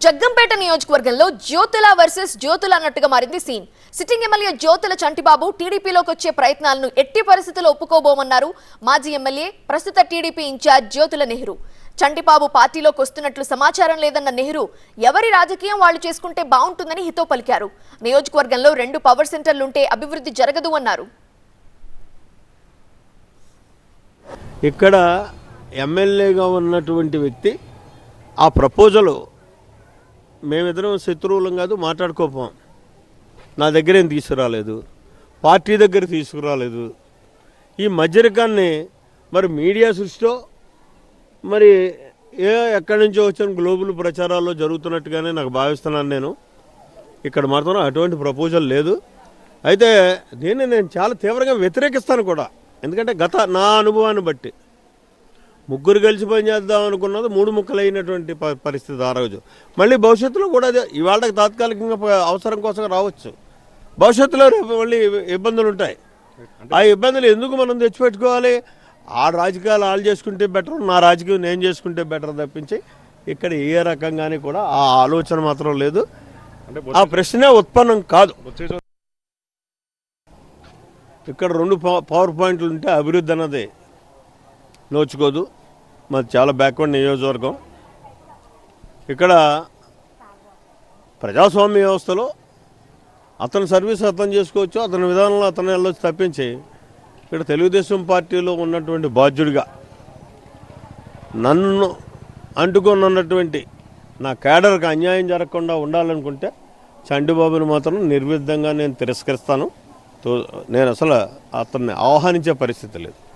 జగ్గంపేట నియోజకవర్గంలో జ్యోతుల వర్సెస్ జ్యోతుల అన్నట్టుగా మారింది scene. Sitting MLA Jyothula Chantibabu టీడీపీలోకి వచ్చే ప్రయత్నాలను ఎట్టి పరిస్థితుల్లో ఒప్పుకోబోమన్నారు. మాజీ ఎమ్మెల్యే ప్రస్తుత టీడీపీ ఇన్ఛార్జ్ జ్యోతుల నెహ్రూ. చంటిబాబు పార్టీలోకి వస్తున్నట్లు సమాచారం లేదన్న నెహ్రూ ఎవరి రాజకీయం వాళ్ళు చేసుకుంటే బాగుంటుందని హితో పలికారు. నియోజకవర్గంలో రెండు పవర్ సెంటర్లుంటే అభివృద్ధి జరగదు అన్నారు. ఇక్కడ ఎమ్మెల్యేగా ఉన్నటువంటి వ్యక్తి ఆ ప్రపోజలు మేమిద్దరం శత్రువులం కాదు మాట్లాడుకోపోం. నా దగ్గర ఏం తీసుకురాలేదు? పార్టీ దగ్గర తీసుకురాలేదు. ఈ మధ్యరకాన్ని మరి మీడియా సృష్టిలో మరి ఏ ఎక్కడి నుంచో వచ్చిన గ్లోబల్ ప్రచారాల్లో జరుగుతున్నట్టుగానే నాకు భావిస్తున్నాను నేను. ఇక్కడ మాత్రం అటువంటి ప్రపోజల్ లేదు. అయితే దీన్ని నేను చాలా తీవ్రంగా వ్యతిరేకిస్తాను కూడా. ఎందుకంటే గత నా అనుభవాన్ని బట్టి. ముగ్గురు కలిసి పనిచేద్దాం అనుకున్నది మూడు ముక్కలు అయినటువంటి ప- పరిస్థితి ఆ రోజు. మళ్ళీ భవిష్యత్తులో కూడా అదే ఇవాళకి తాత్కాలికంగా అవసరం కోసం రావచ్చు. భవిష్యత్తులో రేపు మళ్ళీ ఇబ్బందులు ఉంటాయి. ఆ ఇబ్బందులు ఎందుకు మనం తెచ్చిపెట్టుకోవాలి? ఆ రాజకీయాలు వాళ్ళు చేసుకుంటే బెటర్ నా రాజకీయం నేను చేసుకుంటే బెటర్ తప్పించి ఇక్కడ ఏ రకంగానే కూడా ఆ ఆలోచన మాత్రం లేదు. ఆ ప్రశ్నే ఉత్పన్నం కాదు. ఇక్కడ రెండు పవ- పవర్ పాయింట్లు ఉంటే అభివృద్ధి అన్నది. నోచుకోదు. మాది చాలా బ్యాక్వర్డ్ నియోజకవర్గం. ఇక్కడ ప్రజాస్వామ్య వ్యవస్థలో అతని సర్వీస్ అతను చేసుకోవచ్చు అతని విధానంలో అతను వెళ్ళొచ్చు తప్పించి ఇక్కడ తెలుగుదేశం పార్టీలో ఉన్నటువంటి బాధ్యుడిగా నన్ను అంటుకొని ఉన్నటువంటి నా కేడర్కి అన్యాయం జరగకుండా ఉండాలనుకుంటే చండిబాబుని మాత్రం నిర్విధంగా నేను తిరస్కరిస్తాను. తో- నేను అసలు అతన్ని ఆహ్వానించే పరిస్థితి లేదు.